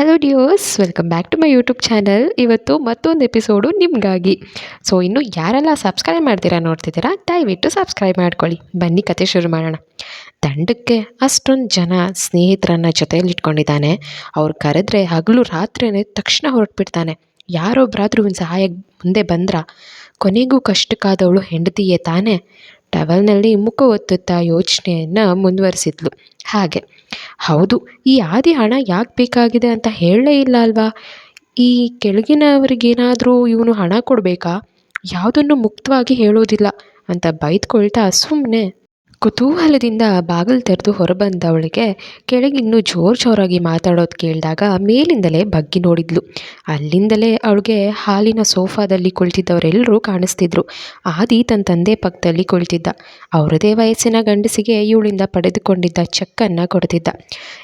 Hello ಡಿಯೋಸ್ welcome back to my YouTube channel ಇವತ್ತು ಮತ್ತೊಂದು episode ನಿಮಗಾಗಿ. ಸೊ ಇನ್ನು ಯಾರೆಲ್ಲ ಸಬ್ಸ್ಕ್ರೈಬ್ ಮಾಡ್ತೀರಾ ನೋಡ್ತಿದ್ದೀರಾ, ದಯವಿಟ್ಟು ಸಬ್ಸ್ಕ್ರೈಬ್ ಮಾಡ್ಕೊಳ್ಳಿ. ಬನ್ನಿ ಕತೆ ಶುರು ಮಾಡೋಣ. ದಂಡಕ್ಕೆ ಅಷ್ಟೊಂದು ಜನ ಸ್ನೇಹಿತರನ್ನ ಜೊತೆಯಲ್ಲಿ ಇಟ್ಕೊಂಡಿದ್ದಾನೆ ಅವ್ರು ಕರೆದ್ರೆ ಹಗಲು ರಾತ್ರಿನೇ ತಕ್ಷಣ ಹೊರಟ್ಬಿಡ್ತಾನೆ. ಯಾರೊಬ್ಬರಾದರೂ ಒಂದು ಸಹಾಯ ಮುಂದೆ ಬಂದ್ರ? ಕೊನೆಗೂ ಕಷ್ಟಕ್ಕಾದವಳು ಹೆಂಡತಿಯೇ ತಾನೇ? ಟವಲ್ನಲ್ಲಿ ಮುಖ ಒತ್ತುತ್ತಾ ಯೋಚನೆಯನ್ನು ಮುಂದುವರಿಸಿದ್ಲು. ಹಾಗೆ. ಹೌದು, ಈ ಆದಿ ಹಣ ಯಾಕೆ ಬೇಕಾಗಿದೆ ಅಂತ ಹೇಳಲೇ ಇಲ್ಲ ಅಲ್ವಾ? ಈ ಕೆಳಗಿನವರಿಗೇನಾದರೂ ಇವನು ಹಣ ಕೊಡಬೇಕಾ? ಯಾವುದನ್ನು ಮುಕ್ತವಾಗಿ ಹೇಳೋದಿಲ್ಲ ಅಂತ ಬೈದುಕೊಳ್ತಾ ಸುಮ್ಮನೆ ಕುತೂಹಲದಿಂದ ಬಾಗಿಲು ತೆರೆದು ಹೊರಬಂದವಳಿಗೆ ಕೆಳಗಿನ್ನೂ ಜೋರು ಜೋರಾಗಿ ಮಾತಾಡೋದು ಕೇಳಿದಾಗ ಮೇಲಿಂದಲೇ ಬಗ್ಗಿ ನೋಡಿದ್ಲು. ಅಲ್ಲಿಂದಲೇ ಅವಳಿಗೆ ಹಾಲಿನ ಸೋಫಾದಲ್ಲಿ ಕುಳಿತಿದ್ದವರೆಲ್ಲರೂ ಕಾಣಿಸ್ತಿದ್ರು. ಆದಿ ತನ್ನ ತಂದೆ ಪಕ್ಕದಲ್ಲಿ ಕುಳಿತಿದ್ದ. ಅವರದೇ ವಯಸ್ಸಿನ ಗಂಡಸಿಗೆ ಇವಳಿಂದ ಪಡೆದುಕೊಂಡಿದ್ದ ಚೆಕ್ಕನ್ನು ಕೊಡ್ತಿದ್ದ.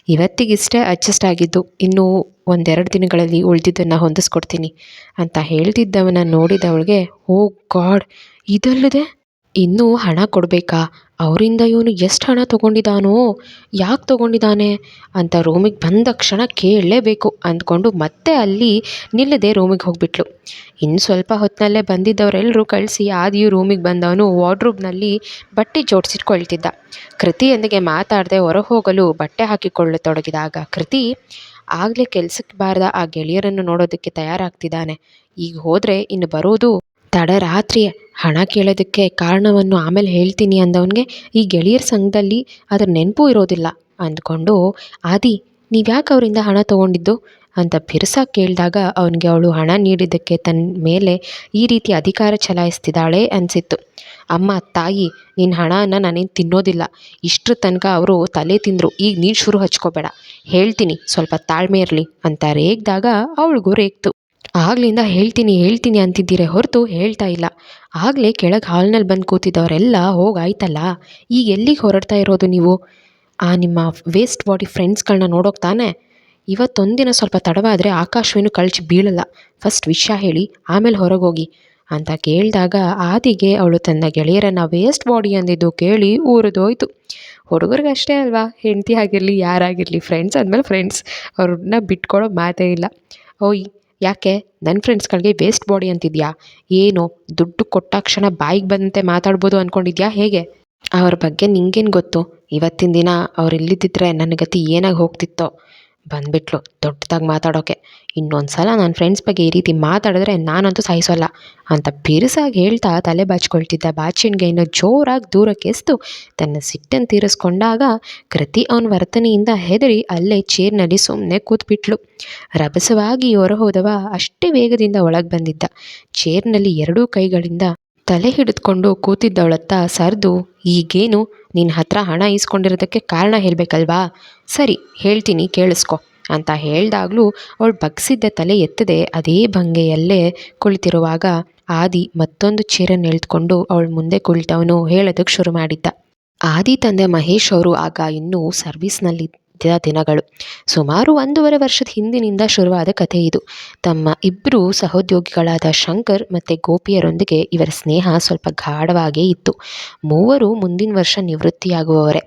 ಇವತ್ತಿಗಿಷ್ಟೇ ಅಡ್ಜಸ್ಟ್ ಆಗಿದ್ದು, ಇನ್ನೂ ಒಂದೆರಡು ದಿನಗಳಲ್ಲಿ ಉಳಿದಿದ್ದನ್ನು ಹೊಂದಿಸ್ಕೊಡ್ತೀನಿ ಅಂತ ಹೇಳ್ತಿದ್ದವನ ನೋಡಿದವಳಿಗೆ, ಓ ಗಾಡ್, ಇದಲ್ಲದೆ ಇನ್ನೂ ಹಣ ಕೊಡಬೇಕಾ? ಅವರಿಂದ ಇವನು ಎಷ್ಟು ಹಣ ತೊಗೊಂಡಿದ್ದಾನೋ ಯಾಕೆ ತೊಗೊಂಡಿದ್ದಾನೆ ಅಂತ ರೂಮಿಗೆ ಬಂದ ಕ್ಷಣ ಕೇಳಲೇಬೇಕು ಅಂದ್ಕೊಂಡು ಮತ್ತೆ ಅಲ್ಲಿ ನಿಲ್ಲದೆ ರೂಮಿಗೆ ಹೋಗಿಬಿಟ್ಲು. ಇನ್ನು ಸ್ವಲ್ಪ ಹೊತ್ತಿನಲ್ಲೇ ಬಂದಿದ್ದವರೆಲ್ಲರೂ ಕಳಿಸಿ ಆದಿಯು ರೂಮಿಗೆ ಬಂದವನು ವಾರ್ಡ್ರೂಬ್ನಲ್ಲಿ ಬಟ್ಟೆ ಜೋಡಿಸಿಟ್ಕೊಳ್ತಿದ್ದ. ಕೃತಿಯೊಂದಿಗೆ ಮಾತಾಡದೆ ಹೊರ ಹೋಗಲು ಬಟ್ಟೆ ಹಾಕಿಕೊಳ್ಳತೊಡಗಿದಾಗ ಕೃತಿ, ಆಗಲೇ ಕೆಲಸಕ್ಕೆ ಬಾರದ ಆ ಗೆಳೆಯರನ್ನು ನೋಡೋದಕ್ಕೆ ತಯಾರಾಗ್ತಿದ್ದಾನೆ. ಈಗ ಹೋದರೆ ಇನ್ನು ಬರೋದು ತಡರಾತ್ರಿಯೇ ಹಣ ಕೇಳೋದಕ್ಕೆ ಕಾರಣವನ್ನು ಆಮೇಲೆ ಹೇಳ್ತೀನಿ ಅಂದವನಿಗೆ, ಈ ಗೆಳೆಯರ ಸಂಘದಲ್ಲಿ ಅದರ ನೆನಪು ಇರೋದಿಲ್ಲ. ಅಂದ್ಕೊಂಡು, ಆದಿ, ನೀವ್ಯಾಕೆ ಅವರಿಂದ ಹಣ ತೊಗೊಂಡಿದ್ದು? ಅಂತ ಬಿರುಸಾಗಿ ಕೇಳಿದಾಗ ಅವನಿಗೆ ಅವಳು ಹಣ ನೀಡಿದ್ದಕ್ಕೆ ತನ್ನ ಮೇಲೆ ಈ ರೀತಿ ಅಧಿಕಾರ ಚಲಾಯಿಸ್ತಿದ್ದಾಳೆ ಅನಿಸಿತ್ತು. ಅಮ್ಮ, ತಾಯಿ ನಿನ್ನ ಹಣನ ನಾನೇನು ತಿನ್ನೋದಿಲ್ಲ. ಇಷ್ಟರ ತನಕ ಅವರು ತಲೆ ತಿಂದರು. ಈಗ ನೀನು ಶುರು ಹಚ್ಕೋಬೇಡ. ಹೇಳ್ತೀನಿ, ಸ್ವಲ್ಪ ತಾಳ್ಮೆ ಇರಲಿ. ಅಂತ ರೇಗ್ದಾಗ ಅವಳಿಗೂ ರೇಗ್ತು. ಆಗ್ಲಿಂದ ಹೇಳ್ತೀನಿ ಹೇಳ್ತೀನಿ ಅಂತಿದ್ದೀರೇ ಹೊರತು ಹೇಳ್ತಾ ಇಲ್ಲ. ಆಗಲೇ ಕೆಳಗೆ ಹಾಲ್ನಲ್ಲಿ ಬಂದು ಕೂತಿದ್ದವರೆಲ್ಲ ಹೋಗಾಯ್ತಲ್ಲ, ಈಗ ಎಲ್ಲಿಗೆ ಹೊರಡ್ತಾ ಇರೋದು ನೀವು? ಆ ನಿಮ್ಮ ವೇಸ್ಟ್ ಬಾಡಿ ಫ್ರೆಂಡ್ಸ್ಗಳನ್ನ ನೋಡೋಕೆ ತಾನೆ? ಇವತ್ತೊಂದಿನ ಸ್ವಲ್ಪ ತಡವಾದರೆ ಆಕಾಶವೇನು ಕಳ್ಚಿ ಬೀಳಲ್ಲ. ಫಸ್ಟ್ ವಿಷಯ ಹೇಳಿ, ಆಮೇಲೆ ಹೊರಗೋಗಿ. ಅಂತ ಕೇಳಿದಾಗ ಆದಿಗೆ ಅವಳು ತನ್ನ ಗೆಳೆಯರನ್ನು ವೇಸ್ಟ್ ಬಾಡಿ ಅಂದಿದ್ದು ಕೇಳಿ ಊರದೋಯ್ತು. ಹುಡುಗರಿಗೆ ಅಷ್ಟೇ ಅಲ್ವಾ, ಹೆಂಡತಿ ಆಗಿರಲಿ ಯಾರಾಗಿರಲಿ ಫ್ರೆಂಡ್ಸ್ ಅಂದಮೇಲೆ ಫ್ರೆಂಡ್ಸ್ ಅವ್ರನ್ನ ಬಿಟ್ಕೊಳ್ಳೋ ಮಾತೇ ಇಲ್ಲ. ಓಯ್ ಯಾಕೆ? ನನ್ನ ಫ್ರೆಂಡ್ಸ್ಗಳಿಗೆ ವೇಸ್ಟ್ ಬಾಡಿ ಅಂತಿದ್ಯಾ? ಏನು ದುಡ್ಡು ಕೊಟ್ಟಾಕ್ಷಣ ಬಾಯಿಗೆ ಬಂದಂತೆ ಮಾತಾಡ್ಬೋದು ಅಂದ್ಕೊಂಡಿದ್ಯಾ ಹೇಗೆ? ಅವ್ರ ಬಗ್ಗೆ ನಿಂಗೇನು ಗೊತ್ತು? ಇವತ್ತಿನ ದಿನ ಅವ್ರು ಇಲ್ಲಿದ್ದಿದ್ರೆ ನನ್ನ ಗತಿ ಏನಾಗಿ ಹೋಗ್ತಿತ್ತೋ? ಬಂದ್ಬಿಟ್ಲು ದೊಡ್ಡದಾಗಿ ಮಾತಾಡೋಕೆ. ಇನ್ನೊಂದು ಸಲ ನನ್ನ ಫ್ರೆಂಡ್ಸ್ ಬಗ್ಗೆ ಈ ರೀತಿ ಮಾತಾಡಿದ್ರೆ ನಾನಂತೂ ಸಹಿಸೋಲ್ಲ ಅಂತ ಬಿರುಸಾಗಿ ಹೇಳ್ತಾ ತಲೆ ಬಾಚ್ಕೊಳ್ತಿದ್ದ ಬಾಚಿನ್ಗೆ ಇನ್ನೂ ಜೋರಾಗಿ ದೂರಕ್ಕೆ ಎಸ್ದು ತನ್ನ ಸಿಟ್ಟನ್ನು ತೀರಿಸ್ಕೊಂಡಾಗ ಕೃತಿ ಅವನ ವರ್ತನೆಯಿಂದ ಹೆದರಿ ಅಲ್ಲೇ ಚೇರ್ನಲ್ಲಿ ಸುಮ್ಮನೆ ಕೂತ್ಬಿಟ್ಲು. ರಭಸವಾಗಿ ಹೊರಹೋದವ ಅಷ್ಟೇ ವೇಗದಿಂದ ಒಳಗೆ ಬಂದಿದ್ದ. ಚೇರ್ನಲ್ಲಿ ಎರಡೂ ಕೈಗಳಿಂದ ತಲೆ ಹಿಡಿದುಕೊಂಡು ಕೂತಿದ್ದವಳತ್ತ ಸರ್ದು, ಈಗೇನು? ನಿನ್ನ ಹತ್ರ ಹಣ ಈಸ್ಕೊಂಡಿರೋದಕ್ಕೆ ಕಾರಣ ಹೇಳಬೇಕಲ್ವಾ? ಸರಿ, ಹೇಳ್ತೀನಿ, ಕೇಳಿಸ್ಕೊ. ಅಂತ ಹೇಳಿದಾಗಲೂ ಅವಳು ಬಗ್ಸಿದ್ದ ತಲೆ ಎತ್ತದೆ, ಅದೇ ಭಂಗೆಯಲ್ಲೇ ಕುಳಿತಿರುವಾಗ ಆದಿ ಮತ್ತೊಂದು ಚೇರನ್ನು ಎಳೆದುಕೊಂಡು ಅವಳು ಮುಂದೆ ಕುಳಿತವನು ಹೇಳೋದಕ್ಕೆ ಶುರು ಮಾಡಿದ್ದ. ಆದಿ ತಂದೆ ಮಹೇಶ್ ಅವರು ಆಗ ಇನ್ನೂ ಸರ್ವಿಸ್ನಲ್ಲಿ ದಿನಗಳು. ಸುಮಾರು ಒಂದೂವರೆ ವರ್ಷದ ಹಿಂದಿನಿಂದ ಶುರುವಾದ ಕಥೆ ಇದು. ತಮ್ಮ ಇಬ್ಬರು ಸಹೋದ್ಯೋಗಿಗಳಾದ ಶಂಕರ್ ಮತ್ತು ಗೋಪಿಯರೊಂದಿಗೆ ಇವರ ಸ್ನೇಹ ಸ್ವಲ್ಪ ಗಾಢವಾಗೇ ಇತ್ತು. ಮೂವರು ಮುಂದಿನ ವರ್ಷ ನಿವೃತ್ತಿಯಾಗುವವರೇ.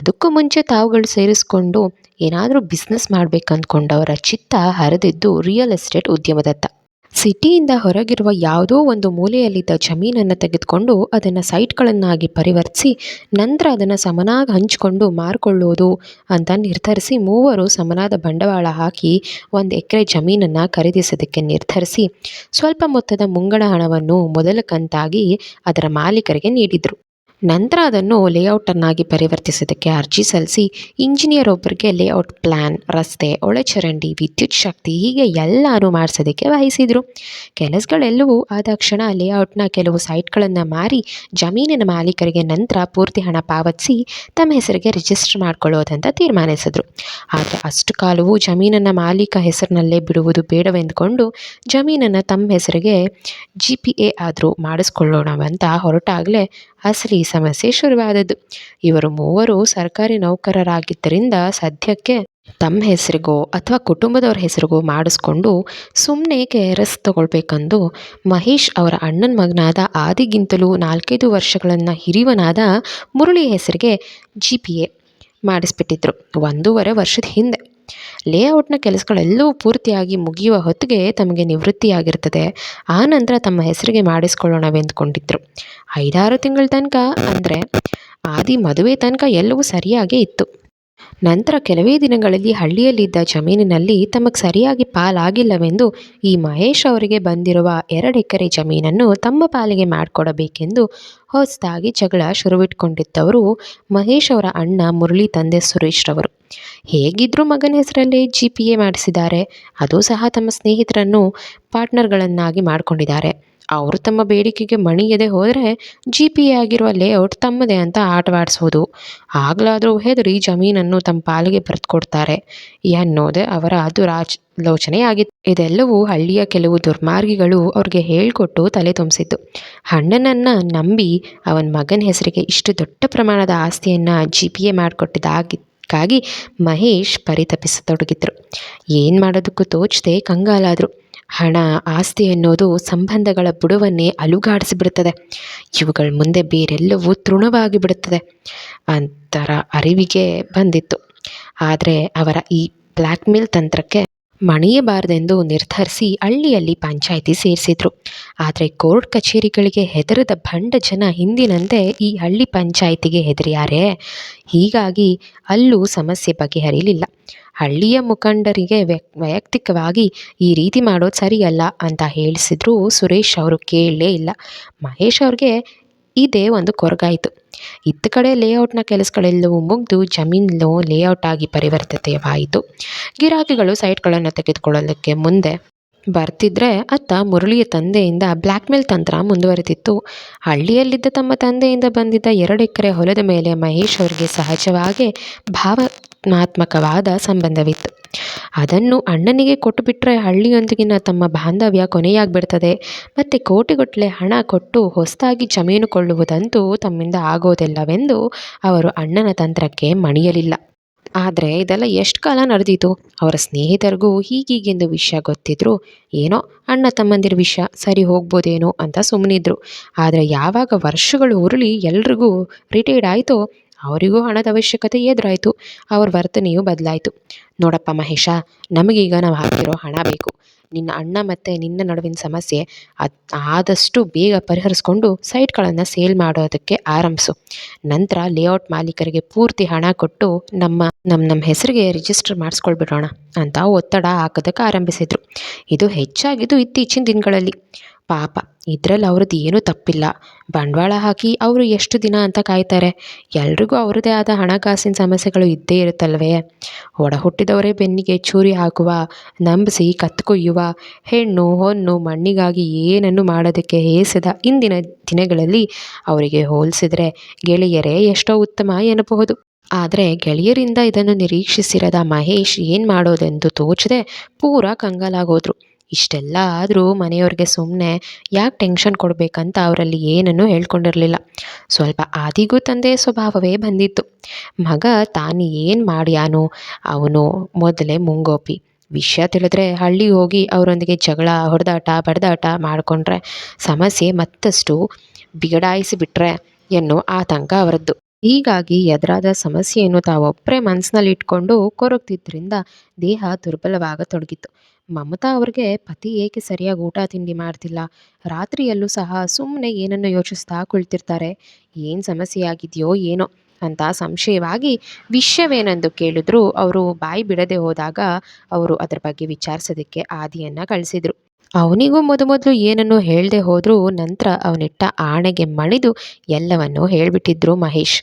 ಅದಕ್ಕೂ ಮುಂಚೆ ತಾವುಗಳು ಸೇರಿಸಿಕೊಂಡು ಏನಾದರೂ ಬಿಸ್ನೆಸ್ ಮಾಡಬೇಕಂದ್ಕೊಂಡವರ ಚಿತ್ತ ಹರಿದಿದ್ದು ರಿಯಲ್ ಎಸ್ಟೇಟ್ ಉದ್ಯಮದತ್ತ. ಸಿಟಿಯಿಂದ ಹೊರಗಿರುವ ಯಾವುದೋ ಒಂದು ಮೂಲೆಯಲ್ಲಿದ್ದ ಜಮೀನನ್ನು ತೆಗೆದುಕೊಂಡು ಅದನ್ನು ಸೈಟ್ಗಳನ್ನಾಗಿ ಪರಿವರ್ತಿಸಿ, ನಂತರ ಅದನ್ನು ಸಮನಾಗಿ ಹಂಚಿಕೊಂಡು ಮಾರಿಕೊಳ್ಳೋದು ಅಂತ ನಿರ್ಧರಿಸಿ, ಮೂವರು ಸಮನಾದ ಬಂಡವಾಳ ಹಾಕಿ ಒಂದು ಎಕರೆ ಜಮೀನನ್ನು ಖರೀದಿಸೋದಕ್ಕೆ ನಿರ್ಧರಿಸಿ, ಸ್ವಲ್ಪ ಮೊತ್ತದ ಮುಂಗಡ ಹಣವನ್ನು ಮೊದಲ ಕಂತಾಗಿ ಅದರ ಮಾಲೀಕರಿಗೆ ನೀಡಿದರು. ನಂತರ ಅದನ್ನು ಲೇಔಟನ್ನಾಗಿ ಪರಿವರ್ತಿಸೋದಕ್ಕೆ ಅರ್ಜಿ ಸಲ್ಲಿಸಿ ಇಂಜಿನಿಯರ್ ಒಬ್ಬರಿಗೆ ಲೇಔಟ್ ಪ್ಲ್ಯಾನ್ ರಸ್ತೆ, ಒಳಚರಂಡಿ, ವಿದ್ಯುತ್ ಶಕ್ತಿ ಹೀಗೆ ಎಲ್ಲನೂ ಮಾಡಿಸೋದಕ್ಕೆ ವಹಿಸಿದರು. ಕೆಲಸಗಳೆಲ್ಲವೂ ಆದಕ್ಷಣ ಲೇಔಟ್ನ ಕೆಲವು ಸೈಟ್ಗಳನ್ನು ಮಾರಿ ಜಮೀನಿನ ಮಾಲೀಕರಿಗೆ ನಂತರ ಪೂರ್ತಿ ಹಣ ಪಾವತಿಸಿ ತಮ್ಮ ಹೆಸರಿಗೆ ರಿಜಿಸ್ಟರ್ ಮಾಡಿಕೊಳ್ಳೋದಂತ ತೀರ್ಮಾನಿಸಿದ್ರು. ಆದರೆ ಅಷ್ಟು ಕಾಲವೂ ಜಮೀನನ್ನು ಮಾಲೀಕ ಹೆಸರಿನಲ್ಲೇ ಬಿಡುವುದು ಬೇಡವೆಂದುಕೊಂಡು ಜಮೀನನ್ನು ತಮ್ಮ ಹೆಸರಿಗೆ ಜಿ ಪಿ ಎ ಆದರೂ ಮಾಡಿಸ್ಕೊಳ್ಳೋಣವಂತ ಹೊರಟಾಗಲೇ ಅಸಲಿ ಸಮಸ್ಯೆ ಶುರುವಾದದ್ದು. ಇವರು ಮೂವರು ಸರ್ಕಾರಿ ನೌಕರರಾಗಿದ್ದರಿಂದ ಸದ್ಯಕ್ಕೆ ತಮ್ಮ ಹೆಸರಿಗೋ ಅಥವಾ ಕುಟುಂಬದವ್ರ ಹೆಸರಿಗೋ ಮಾಡಿಸ್ಕೊಂಡು ಸುಮ್ಮನೆ ಕೆರಸ್ ತಗೊಳ್ಬೇಕಂದು ಮಹೇಶ್ ಅವರ ಅಣ್ಣನ ಮಗನಾದ ಆದಿಗಿಂತಲೂ ನಾಲ್ಕೈದು ವರ್ಷಗಳನ್ನು ಹಿರಿಯವನಾದ ಮುರಳಿ ಹೆಸರಿಗೆ ಜಿ ಪಿ ಎ ಮಾಡಿಸ್ಬಿಟ್ಟಿದ್ರು. ಒಂದೂವರೆ ವರ್ಷದ ಹಿಂದೆ. ಲೇಔಟ್ನ ಕೆಲಸಗಳೆಲ್ಲವೂ ಪೂರ್ತಿಯಾಗಿ ಮುಗಿಯುವ ಹೊತ್ತಿಗೆ ತಮಗೆ ನಿವೃತ್ತಿಯಾಗಿರ್ತದೆ. ಆ ನಂತರ ತಮ್ಮ ಹೆಸರಿಗೆ ಮಾಡಿಸ್ಕೊಳ್ಳೋಣವೆಂದುಕೊಂಡಿದ್ರು ಐದಾರು ತಿಂಗಳ ತನಕ ಅಂದರೆ, ಆದಿ ಮದುವೆ ತನಕ ಎಲ್ಲವೂ ಸರಿಯಾಗೇ ಇತ್ತು. ನಂತರ ಕೆಲವೇ ದಿನಗಳಲ್ಲಿ ಹಳ್ಳಿಯಲ್ಲಿದ್ದ ಜಮೀನಿನಲ್ಲಿ ತಮಗೆ ಸರಿಯಾಗಿ ಪಾಲಾಗಿಲ್ಲವೆಂದು ಈ ಮಹೇಶ್ ಅವರಿಗೆ ಬಂದಿರುವ ಎರಡು ಎಕರೆ ಜಮೀನನ್ನು ತಮ್ಮ ಪಾಲಿಗೆ ಮಾಡಿಕೊಡಬೇಕೆಂದು ಹೊಸದಾಗಿ ಜಗಳ ಶುರುವಿಟ್ಕೊಂಡಿದ್ದವರು ಮಹೇಶ್ ಅವರ ಅಣ್ಣ ಮುರಳಿ ತಂದೆ ಸುರೇಶ್ ರವರು. ಹೇಗಿದ್ದರೂ ಮಗನ ಹೆಸರಲ್ಲೇ ಜಿ ಪಿ ಎ ಮಾಡಿಸಿದ್ದಾರೆ. ಅದು ಸಹ ತಮ್ಮ ಸ್ನೇಹಿತರನ್ನು ಪಾರ್ಟ್ನರ್ಗಳನ್ನಾಗಿ ಮಾಡಿಕೊಂಡಿದ್ದಾರೆ. ಅವರು ತಮ್ಮ ಬೇಡಿಕೆಗೆ ಮಣಿಯದೆ ಹೋದರೆ ಜಿ ಪಿ ಆಗಿರುವ ಲೇಔಟ್ ತಮ್ಮದೇ ಅಂತ ಆಟವಾಡಿಸೋದು. ಆಗಲಾದರೂ ಹೆದರಿ ಜಮೀನನ್ನು ತಮ್ಮ ಪಾಲಿಗೆ ಬರೆದುಕೊಡ್ತಾರೆ ಎನ್ನುವುದೇ ಅವರ ದುರಾಲೋಚನೆಯಾಗಿತ್ತು ಇದೆಲ್ಲವೂ ಹಳ್ಳಿಯ ಕೆಲವು ದುರ್ಮಾರ್ಗಿಗಳು ಅವ್ರಿಗೆ ಹೇಳಿಕೊಟ್ಟು ತಲೆ ತುಂಬಿಸಿದ್ದು. ಹಣ್ಣನನ್ನು ನಂಬಿ ಅವನ ಮಗನ ಹೆಸರಿಗೆ ಇಷ್ಟು ದೊಡ್ಡ ಪ್ರಮಾಣದ ಆಸ್ತಿಯನ್ನು ಜಿ ಪಿ ಎ ಮಾಡಿಕೊಟ್ಟಿದ್ದಾಗಿಕ್ಕಾಗಿ ಮಹೇಶ್ ಪರಿತಪಿಸತೊಡಗಿದ್ರು. ಏನು ಮಾಡೋದಕ್ಕೂ ತೋಚದೆ ಕಂಗಾಲಾದರು. ಹಣ, ಆಸ್ತಿ ಅನ್ನೋದು ಸಂಬಂಧಗಳ ಬುಡವನ್ನೇ ಅಲುಗಾಡಿಸಿಬಿಡುತ್ತದೆ. ಇವುಗಳ ಮುಂದೆ ಬೇರೆಲ್ಲವೂ ತೃಣವಾಗಿ ಬಿಡುತ್ತದೆ ಅಂತರ ಅರಿವಿಗೆ ಬಂದಿತ್ತು. ಆದರೆ ಅವರ ಈ ಬ್ಲ್ಯಾಕ್ಮೇಲ್ ತಂತ್ರಕ್ಕೆ ಮಣಿಯಬಾರದೆಂದು ನಿರ್ಧರಿಸಿ ಹಳ್ಳಿಯಲ್ಲಿ ಪಂಚಾಯಿತಿ ಸೇರಿಸಿದ್ರು. ಆದರೆ ಕೋರ್ಟ್ ಕಚೇರಿಗಳಿಗೆ ಹೆದರದ ಬಂಡ ಜನ ಹಿಂದಿನಂತೆ ಈ ಹಳ್ಳಿ ಪಂಚಾಯಿತಿಗೆ ಹೆದರಿಯಾರೆ. ಹೀಗಾಗಿ ಅಲ್ಲೂ ಸಮಸ್ಯೆ ಬಗೆಹರಿಲಿಲ್ಲ ಹಳ್ಳಿಯ ಮುಖಂಡರಿಗೆ ವ್ಯ ವೈಯಕ್ತಿಕವಾಗಿ ಈ ರೀತಿ ಮಾಡೋದು ಸರಿಯಲ್ಲ ಅಂತ ಹೇಳಿಸಿದ್ರು ಸುರೇಶ್ ಅವರು ಕೇಳಲೇ ಇಲ್ಲ. ಮಹೇಶ್ ಅವ್ರಿಗೆ ಇದೇ ಒಂದು ಕೊರಗಾಯಿತು. ಇತ್ತ ಕಡೆ ಲೇಔಟ್ನ ಕೆಲಸಗಳೆಲ್ಲವೂ ಮುಗಿದು ಜಮೀನು ಲೇಔಟ್ ಆಗಿ ಪರಿವರ್ತಿತವಾಯಿತು ಗಿರಾಕಿಗಳು ಸೈಟ್ಗಳನ್ನು ತೆಗೆದುಕೊಳ್ಳೋದಕ್ಕೆ ಮುಂದೆ ಬರ್ತಿದ್ರೆ ಅತ್ತ ಮುರಳಿಯ ತಂದೆಯಿಂದ ಬ್ಲ್ಯಾಕ್ಮೇಲ್ ತಂತ್ರ ಮುಂದುವರೆದಿತ್ತು. ಹಳ್ಳಿಯಲ್ಲಿದ್ದ ತಮ್ಮ ತಂದೆಯಿಂದ ಬಂದಿದ್ದ ಎರಡು ಎಕರೆ ಹೊಲದ ಮೇಲೆ ಮಹೇಶ್ ಅವರಿಗೆ ಸಹಜವಾಗೇ ಭಾವನಾತ್ಮಕವಾದ ಸಂಬಂಧವಿತ್ತು. ಅದನ್ನು ಅಣ್ಣನಿಗೆ ಕೊಟ್ಟುಬಿಟ್ರೆ ಹಳ್ಳಿಯೊಂದಿಗಿನ ತಮ್ಮ ಬಾಂಧವ್ಯ ಕೊನೆಯಾಗಿಬಿಡ್ತದೆ. ಮತ್ತು ಕೋಟಿಗಟ್ಟಲೆ ಹಣ ಕೊಟ್ಟು ಹೊಸದಾಗಿ ಜಮೀನು ಕೊಳ್ಳುವುದಂತೂ ತಮ್ಮಿಂದ ಆಗೋದಿಲ್ಲವೆಂದು ಅವರು ಅಣ್ಣನ ತಂತ್ರಕ್ಕೆ ಮಣಿಯಲಿಲ್ಲ. ಆದರೆ ಇದೆಲ್ಲ ಎಷ್ಟು ಕಾಲ ನಡೆದಿತು? ಅವರ ಸ್ನೇಹಿತರಿಗೂ ಹೀಗೀಗೆಂದು ವಿಷಯ ಗೊತ್ತಿದ್ರು, ಏನೋ ಅಣ್ಣ ತಮ್ಮಂದಿರ ವಿಷಯ, ಸರಿ ಹೋಗ್ಬೋದೇನೋ ಅಂತ ಸುಮ್ಮನಿದ್ರು ಆದರೆ ಯಾವಾಗ ವರ್ಷಗಳು ಉರುಳಿ ಎಲ್ರಿಗೂ ರಿಟೈರ್ಡ್ ಆಯಿತೋ ಅವರಿಗೂ ಹಣದ ಅವಶ್ಯಕತೆ ಎದುರಾಯಿತು, ಅವ್ರ ವರ್ತನೆಯೂ ಬದಲಾಯಿತು. ನೋಡಪ್ಪ ಮಹೇಶ, ನಮಗೀಗ ನಾವು ಹಾಕಿರೋ ಹಣ ಬೇಕು. ನಿನ್ನ ಅಣ್ಣ ಮತ್ತು ನಿನ್ನ ನಡುವಿನ ಸಮಸ್ಯೆ ಅದು ಆದಷ್ಟು ಬೇಗ ಪರಿಹರಿಸ್ಕೊಂಡು ಸೈಟ್ಗಳನ್ನು ಸೇಲ್ ಮಾಡೋದಕ್ಕೆ ಆರಂಭಿಸು. ನಂತರ ಲೇಔಟ್ ಮಾಲೀಕರಿಗೆ ಪೂರ್ತಿ ಹಣ ಕೊಟ್ಟು ನಮ್ಮ ನಮ್ಮ ನಮ್ಮ ಹೆಸರಿಗೆ ರಿಜಿಸ್ಟರ್ ಮಾಡಿಸ್ಕೊಳ್ಬಿಡೋಣ ಅಂತ ಒತ್ತಡ ಹಾಕೋದಕ್ಕೆ ಆರಂಭಿಸಿದರು. ಇದು ಹೆಚ್ಚಾಗಿದ್ದು ಇತ್ತೀಚಿನ ದಿನಗಳಲ್ಲಿ. ಪಾಪ, ಇದ್ರಲ್ಲಿ ಅವ್ರದ್ದು ಏನೂ ತಪ್ಪಿಲ್ಲ. ಬಂಡವಾಳ ಹಾಕಿ ಅವರು ಎಷ್ಟು ದಿನ ಅಂತ ಕಾಯ್ತಾರೆ. ಎಲ್ರಿಗೂ ಅವ್ರದ್ದೇ ಆದ ಹಣಕಾಸಿನ ಸಮಸ್ಯೆಗಳು ಇದ್ದೇ ಇರುತ್ತಲ್ವೇ? ಒಡ ಹುಟ್ಟಿದವರೇ ಬೆನ್ನಿಗೆ ಚೂರಿ ಹಾಕುವ, ನಂಬಿಸಿ ಕತ್ತುಕೊಯ್ಯುವ ಹೆಣ್ಣು, ಹೊನ್ನು, ಮಣ್ಣಿಗಾಗಿ ಏನನ್ನು ಮಾಡೋದಕ್ಕೆ ಹೇಸದ ಇಂದಿನ ದಿನಗಳಲ್ಲಿ ಅವರಿಗೆ ಹೋಲಿಸಿದರೆ ಗೆಳೆಯರೇ ಎಷ್ಟೋ ಉತ್ತಮ ಎನ್ನಬಹುದು. ಆದರೆ ಗೆಳೆಯರಿಂದ ಇದನ್ನು ನಿರೀಕ್ಷಿಸಿರದ ಮಹೇಶ್ ಏನು ಮಾಡೋದೆಂದು ತೋಚದೆ ಪೂರ ಕಂಗಾಲಾಗೋದ್ರು. ಇಷ್ಟೆಲ್ಲ ಆದರೂ ಮನೆಯವ್ರಿಗೆ ಸುಮ್ಮನೆ ಯಾಕೆ ಟೆನ್ಷನ್ ಕೊಡಬೇಕಂತ ಅವರಲ್ಲಿ ಏನನ್ನೂ ಹೇಳ್ಕೊಂಡಿರಲಿಲ್ಲ. ಸ್ವಲ್ಪ ಆದಿಗೂ ತಂದೆಯ ಸ್ವಭಾವವೇ ಬಂದಿತ್ತು. ಮಗ ತಾನು ಏನು ಮಾಡ್ಯಾನೋ ಅವನು ಮೊದಲೇ ಮುಂಗೋಪಿ. ವಿಷಯ ತಿಳಿದ್ರೆ ಹಳ್ಳಿಗೆ ಹೋಗಿ ಅವರೊಂದಿಗೆ ಜಗಳ, ಹೊಡೆದಾಟ, ಬಡ್ದಾಟ ಮಾಡಿಕೊಂಡ್ರೆ ಸಮಸ್ಯೆ ಮತ್ತಷ್ಟು ಬಿಗಡಾಯಿಸಿಬಿಟ್ರೆ ಎನ್ನೋ ಆತಂಕ ಅವರದ್ದು. ಹೀಗಾಗಿ ಎದುರಾದ ಸಮಸ್ಯೆಯನ್ನು ತಾವೊಬ್ಬರೇ ಮನಸ್ಸಿನಲ್ಲಿ ಇಟ್ಕೊಂಡು ಕೊರಗ್ತಿದ್ದರಿಂದ ದೇಹ ದುರ್ಬಲವಾಗತೊಡಗಿತ್ತು ಮಮತಾ ಅವ್ರಿಗೆ ಪತಿ ಏಕೆ ಸರಿಯಾಗಿ ಊಟ ತಿಂಡಿ ಮಾಡ್ತಿಲ್ಲ? ರಾತ್ರಿಯಲ್ಲೂ ಸಹ ಸುಮ್ಮನೆ ಏನನ್ನು ಯೋಚಿಸ್ತಾ ಕುಳಿತಿರ್ತಾರೆ? ಏನು ಸಮಸ್ಯೆಯಾಗಿದೆಯೋ ಏನೋ ಅಂತ ಸಂಶಯವಾಗಿ ವಿಷಯವೇನೆಂದು ಕೇಳಿದ್ರು ಅವರು ಬಾಯಿ ಬಿಡದೆ ಹೋದಾಗ ಅವರು ಅದರ ಬಗ್ಗೆ ವಿಚಾರಿಸೋದಕ್ಕೆ ಆದಿಯನ್ನು ಕಳಿಸಿದ್ರು. ಅವನಿಗೂ ಮೊದಮೊದಲು ಏನನ್ನು ಹೇಳದೆ ಹೋದರೂ ನಂತರ ಅವನಿಟ್ಟ ಆಣೆಗೆ ಮಣಿದು ಎಲ್ಲವನ್ನೂ ಹೇಳಿಬಿಟ್ಟಿದ್ರು ಮಹೇಶ್.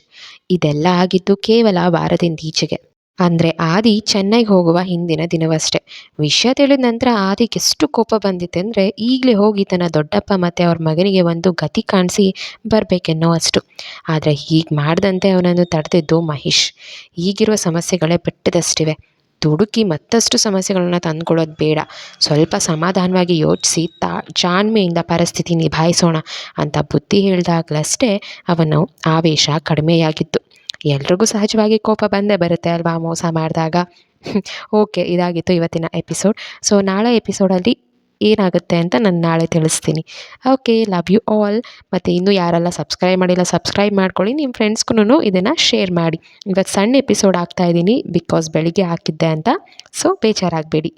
ಇದೆಲ್ಲ ಆಗಿದ್ದು ಕೇವಲ ವಾರದಿಂದೀಚೆಗೆ. ಅಂದರೆ ಆದಿ ಚೆನ್ನೈಗೆ ಹೋಗುವ ಹಿಂದಿನ ದಿನವಷ್ಟೇ. ವಿಷಯ ತಿಳಿದ ನಂತರ ಆದಿಗೆ ಎಷ್ಟು ಕೋಪ ಬಂದಿತ್ತೆಂದರೆ ಈಗಲೇ ಹೋಗಿ ತನ್ನ ದೊಡ್ಡಪ್ಪ ಮತ್ತು ಅವ್ರ ಮಗನಿಗೆ ಒಂದು ಗತಿ ಕಾಣಿಸಿ ಬರಬೇಕೆನ್ನೋ ಅಷ್ಟು ಆದರೆ ಹೀಗೆ ಮಾಡದಂತೆ ಅವನನ್ನು ತಡೆದಿದ್ದು ಮಹೇಶ್. ಈಗಿರುವ ಸಮಸ್ಯೆಗಳೇ ಬೆಟ್ಟದಷ್ಟಿವೆ ದುಡುಕಿ ಮತ್ತಷ್ಟು ಸಮಸ್ಯೆಗಳನ್ನು ತಂದ್ಕೊಳ್ಳೋದು ಬೇಡ. ಸ್ವಲ್ಪ ಸಮಾಧಾನವಾಗಿ ಯೋಚಿಸಿ, ತಾ, ಜಾಣ್ಮೆಯಿಂದ ಪರಿಸ್ಥಿತಿ ನಿಭಾಯಿಸೋಣ ಅಂತ ಬುದ್ಧಿ ಹೇಳಿದಾಗಲಷ್ಟೇ ಅವನು ಆವೇಶ ಕಡಿಮೆಯಾಗಿತ್ತು. ಎಲ್ರಿಗೂ ಸಹಜವಾಗಿ ಕೋಪ ಬಂದೇ ಬರುತ್ತೆ ಅಲ್ವಾ ಮೋಸ ಮಾಡಿದಾಗ? ಓಕೆ, ಇದಾಗಿತ್ತು ಇವತ್ತಿನ ಎಪಿಸೋಡ್. ಸೊ, ನಾಳೆ ಎಪಿಸೋಡಲ್ಲಿ ಏನಾಗುತ್ತೆ ಅಂತ ನಾನು ನಾಳೆ ತಿಳಿಸ್ತೀನಿ. Okay, love you all. ಮತ್ತು ಇನ್ನೂ ಯಾರೆಲ್ಲ ಸಬ್ಸ್ಕ್ರೈಬ್ ಮಾಡಿಲ್ಲ, ಸಬ್ಸ್ಕ್ರೈಬ್ ಮಾಡ್ಕೊಳ್ಳಿ. ನಿಮ್ಮ ಫ್ರೆಂಡ್ಸ್ಗೂ ಇದನ್ನು ಶೇರ್ ಮಾಡಿ. ಇವತ್ತು ಸಣ್ಣ ಎಪಿಸೋಡ್ ಹಾಕ್ತಾ ಇದ್ದೀನಿ ಬಿಕಾಸ್ ಬೆಳಿಗ್ಗೆ ಹಾಕಿದ್ದೆ ಅಂತ. ಸೊ ಬೇಜಾರಾಗಬೇಡಿ.